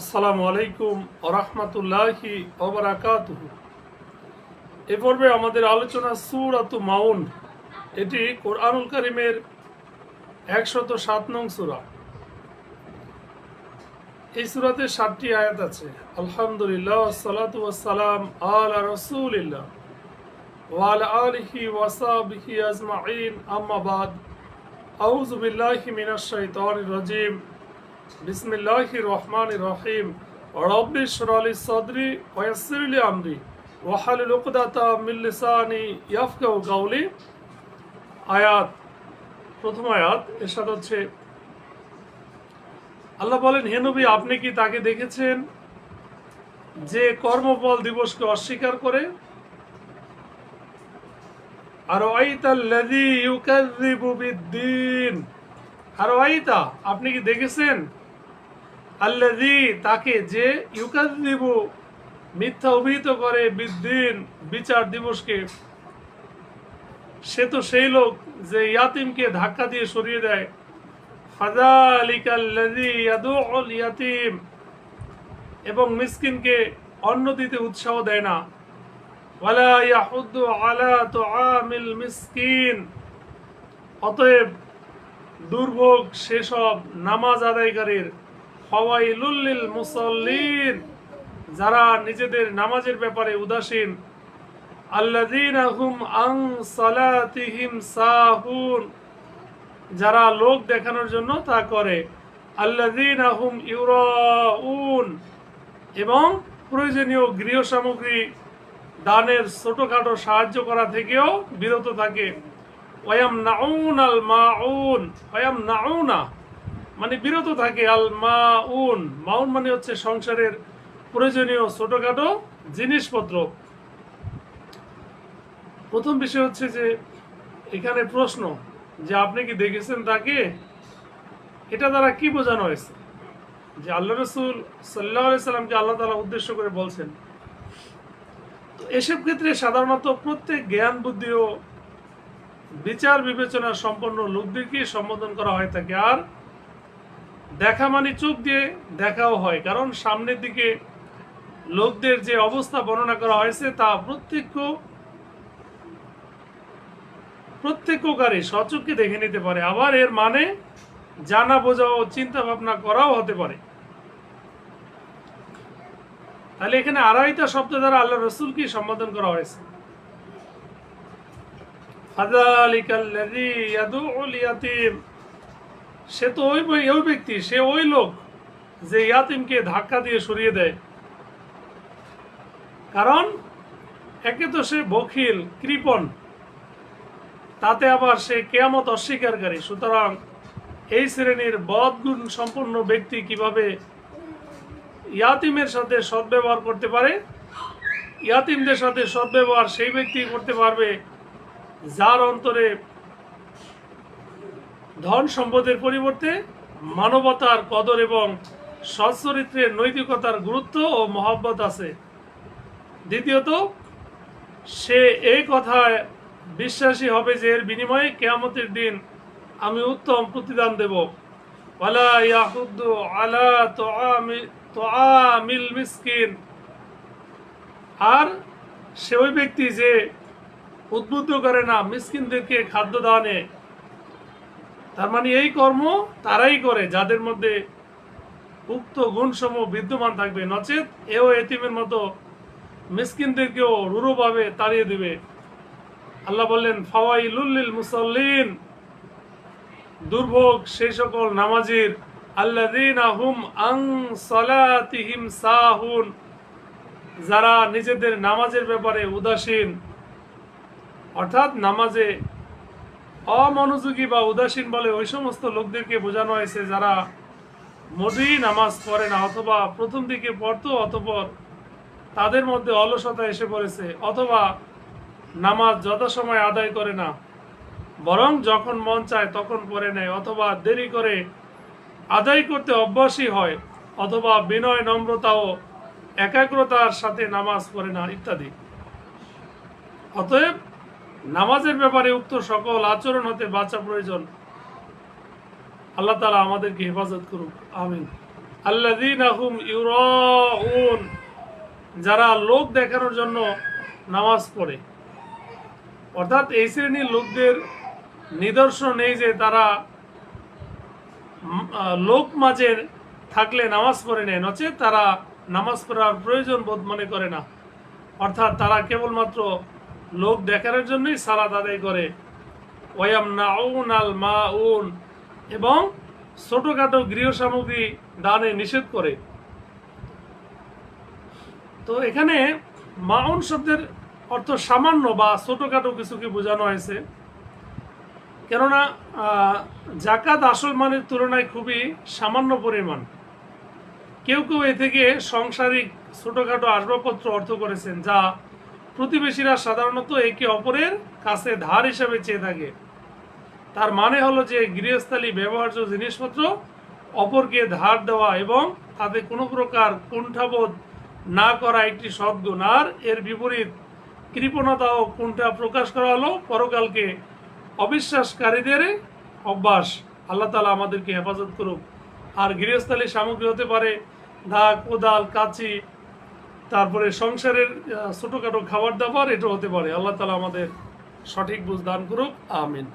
আসসালামু আলাইকুম ওরহমতুল্লাহি ওবরাকাতুহু এ পর্বে আমাদের আলোচনা সুরাত মাউন। এটি কোরআনুল করিমের একশত সাত নং সুরা। এই সুরাতে সাতটি আয়াত আছে। আলহামদুলিল্লাহ সালাতু সালাম আলা রসুলিল্লাহ ওয়াল আলিহি ওয়াসাবিহি আজমাইন। আম্মা বাদ। বিল্লাহি মিনাশ শাইতানির রাজিম। আল্লাহ বলেন, হে নবী, আপনি কি তাকে দেখেছেন যে কর্মফল দিবসকে অস্বীকার করে? আর আপনি কি দেখেছেন আল্লাযী তাকে যে ইউকাযযিবু মিথ্যা অভিহিত করে বিদ্দিন বিচার দিবসকে, সে তো সেই লোক যে ইয়াতিমকে ধাক্কা দিয়ে সরিয়ে দেয়। ইয়াতিম, এবং মিসকিনকে অন্ন দিতে উৎসাহ দেয় না। অতএব দুর্ভোগ সেসব নামাজ আদায়কারীর ফওয়াইলুল্লিল মুসল্লিন, যারা নিজেদের নামাজের ব্যাপারে উদাসীন। আল্লাযীনা হুম আন সালাতিহিম সাহুন, যারা লোক দেখানোর জন্য তা করে। আল্লাযীনা হুম ইউরাউন, এবং প্রয়োজনীয় গৃহ সামগ্রী, দানের ছোটখাটো সাহায্য করা থেকেও বিরত থাকে। ওয়াম নাউন আল মাউন ওয়াম নাউনা মানে বিরত থাকে, আল মাউন। মাউন মানে হচ্ছে সংসারের প্রয়োজনীয় ছোটখাটো জিনিসপত্র। প্রথম বিষয় হচ্ছে যে, এখানে প্রশ্ন, যে আপনি কি দেখেছেন তাকে? এটা দ্বারা কি বোঝানো হয়েছে? যে আল্লাহ রসুল সাল্লাহ সাল্লামকে আল্লাহ তালা উদ্দেশ্য করে বলছেন। তো এসব ক্ষেত্রে সাধারণত প্রত্যেক জ্ঞান, বুদ্ধি ও বিচার বিবেচনা সম্পন্ন লোকদেরকে সম্বোধন করা হয়ে থাকে। আর দেখা মানে চোখ দিয়ে দেখাও হয়, কারণ সামনের দিকে লোকদের যে অবস্থা বর্ণনা করা হয়েছে তা প্রত্যক্ষ, প্রত্যক্ষকারী সচক্ষে দেখে নিতে পারে। আবার এর মানে জানা, বোঝা ও চিন্তা ভাবনা করাও হতে পারে। তাহলে এখানে আড়াইটা শব্দ দ্বারা আল্লাহ রসুলকে সম্বোধন করা হয়েছে। ফাযালিকাল্লাযী ইয়াদুউল ইয়াতীম। সে তো ওই ওই ব্যক্তি, সে ওই লোক যে ইয়াতিমকে ধাক্কা দিয়ে সরিয়ে দেয়। কারণ একে তো সে বখিল, কৃপণ। তাতে আবার সে কেয়ামত অস্বীকারী। সুতরাং এই শ্রেণির বদগুণ সম্পন্ন ব্যক্তি কীভাবে ইয়াতিমের সাথে সদ্ব্যবহার করতে পারে? ইয়াতিমদের সাথে সদ্ব্যবহার সেই ব্যক্তি করতে পারবে যার অন্তরে ধন সম্পদের পরিবর্তে মানবতার কদর এবং সচ্চরিত্রের নৈতিকতার গুরুত্ব ও মহব্বত আছে। দ্বিতীয়ত, সে এই কথায় বিশ্বাসী হবে যে এর বিনিময়ে কেয়ামতের দিন আমি উত্তম প্রতিদান দেব। আলা আর সে ওই ব্যক্তি যে উদ্বুদ্ধ করে না, মিসকিনদেরকে খাদ্য দানে তার মানে এই কর্ম তারাই করে, যাদের মধ্যে উক্ত গুণসমূহ বিদ্যমান থাকবে। নচেত এও এতিমের মতো মিসকিনদেরকেও রুরুভাবে তাড়িয়ে দেবে। আল্লাহ বললেন ফাওয়াইলুল্লিল মুসল্লিন। দুর্ভোগ সেই সকল নামাজির। আল্লাযীনা হুম আন সালাতিহিম সাহুন। যারা নিজেদের নামাজের ব্যাপারে উদাসীন, অর্থাৎ নামাজে অমনোযোগী বা উদাসীন বলে ওই সমস্ত লোকদেরকে বোঝানো হয়েছে যারা মোটেই নামাজ পড়ে না, অথবা প্রথম দিকে পড়তো, অতপর তাদের মধ্যে অলসতা এসে পড়েছে, অথবা নামাজ যথাসময় আদায় করে না। বরং যখন মন চায় তখন পড়ে নেয়, অথবা দেরি করে আদায় করতে অভ্যাসই হয়, অথবা বিনয় নম্রতা ও একাগ্রতার সাথে নামাজ পড়ে না, ইত্যাদি। অতএব নামাজের ব্যাপারে উক্ত সকল আচরণ হতে বাঁচা প্রয়োজন। আল্লাহ তালা আমাদেরকে হেফাজত করুক। আমিন। ইউরাউন, যারা লোক দেখানোর জন্য নামাজ পড়ে। অর্থাৎ এই শ্রেণির লোকদের নিদর্শন এই যে তারা লোক মাঝে থাকলে নামাজ পড়ে নেয়, নচেত তারা নামাজ পড়ার প্রয়োজন বোধ মনে করে না। অর্থাৎ তারা কেবলমাত্র লোক দেখানোর জন্যই সালাদ আদায় করে। ওয়াম নাউন আল মাউন, এবং ছোটখাটো গৃহ সামগ্রী দানে নিষেধ করে। তো এখানে মাউন শব্দের অর্থ সামান্য বা ছোটখাটো কিছুকে বোঝানো হয়েছে। কেননা জাকাত আসল মানের তুলনায় খুবই সামান্য পরিমাণ। কেউ কেউ এ থেকে সংসারিক ছোটখাটো আসবাবপত্র অর্থ করেছেন, যা প্রতিবেশীরা সাধারণত একে অপরের কাছে ধার হিসাবে চেয়ে থাকে। তার মানে হলো যে গৃহস্থালী ব্যবহার্য জিনিসপত্র অপরকে ধার দেওয়া এবং তাতে কোনো প্রকার কুণ্ঠাবোধ না করা একটি সদ্গুণ আর এর বিপরীত কৃপণতা ও কুণ্ঠা প্রকাশ করা হলো, পরকালকে অবিশ্বাসকারীদের অভ্যাস। আল্লাহ তালা আমাদেরকে হেফাজত করুক। আর গৃহস্থালী সামগ্রী হতে পারে দা কোদাল, কাচি তারপরে সংসারের ছোটোখাটো খাবার দাবার এটা হতে পারে। আল্লাহ তালা আমাদের সঠিক বুঝ দান করুক। আমিন।